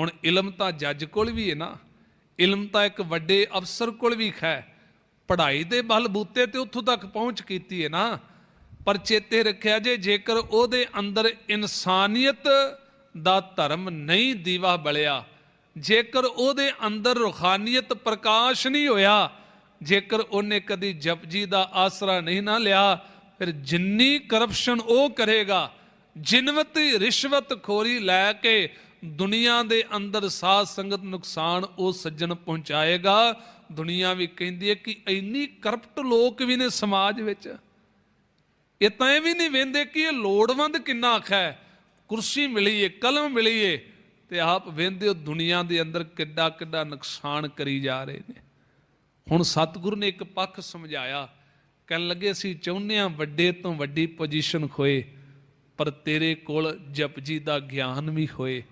ਹੁਣ ਇਲਮ ਤਾਂ ਜੱਜ ਕੋਲ ਵੀ ਹੈ ਨਾ। ਇਲਮ ਤਾਂ ਇੱਕ ਵੱਡੇ ਅਫਸਰ ਕੋਲ ਵੀ ਹੈ ਪੜ੍ਹਾਈ ਦੇ ਬਲਬੂਤੇ ਤੇ ਉੱਥੋਂ ਤੱਕ ਪਹੁੰਚ ਕੀਤੀ ਹੈ ਨਾ। ਪਰ ਚੇਤੇ ਰੱਖਿਆ ਜੇ ਜੇਕਰ ਉਹਦੇ ਅੰਦਰ ਇਨਸਾਨੀਅਤ ਦਾ ਧਰਮ ਨਹੀਂ ਦੀਵਾ ਬਲਿਆ, ਜੇਕਰ ਉਹਦੇ ਅੰਦਰ ਰੂਹਾਨੀਅਤ ਪ੍ਰਕਾਸ਼ ਨਹੀਂ ਹੋਇਆ, ਜੇਕਰ ਉਹਨੇ ਕਦੀ ਜਪਜੀ ਦਾ ਆਸਰਾ ਨਹੀਂ ਨਾ ਲਿਆ, ਫਿਰ ਜਿੰਨੀ ਕਰਪਸ਼ਨ ਉਹ ਕਰੇਗਾ, ਜਿਨਵਤ ਰਿਸ਼ਵਤ ਖੋਰੀ ਲੈ ਕੇ ਦੁਨੀਆ ਦੇ ਅੰਦਰ ਸਾਧ ਸੰਗਤ ਨੁਕਸਾਨ ਉਹ ਸੱਜਣ ਪਹੁੰਚਾਏਗਾ। ਦੁਨੀਆ ਵੀ ਕਹਿੰਦੀ ਹੈ ਕਿ ਇੰਨੀ ਕਰਪਟ ਲੋਕ ਵੀ ਨੇ ਸਮਾਜ ਵਿੱਚ। ਇਹ ਤਾਂ ਇਹ ਵੀ ਨਹੀਂ ਵੇਂਦੇ ਕਿ ਇਹ ਲੋੜਵੰਦ ਕਿੰਨਾ ਆਖਾ ਹੈ। ਕੁਰਸੀ ਮਿਲੀ ਏ ਕਲਮ ਮਿਲੀ ਏ ਤੇ ਆਪ ਵੇਂਦੇ ਹੋ ਦੁਨੀਆ ਦੇ ਅੰਦਰ ਕਿੱਡਾ ਕਿੱਡਾ ਨੁਕਸਾਨ ਕਰੀ ਜਾ ਰਹੇ ਨੇ। ਹੁਣ ਸਤਿਗੁਰੂ ਨੇ ਇੱਕ ਪੱਖ ਸਮਝਾਇਆ, ਕਹਿਣ ਲੱਗੇ, ਅਸੀਂ ਚਾਹੁੰਦੇ ਹਾਂ ਵੱਡੇ ਤੋਂ ਵੱਡੀ ਪੋਜੀਸ਼ਨ ਖੋਏ, ਪਰ ਤੇਰੇ ਕੋਲ ਜਪਜੀ ਦਾ ਗਿਆਨ ਵੀ ਹੋਏ।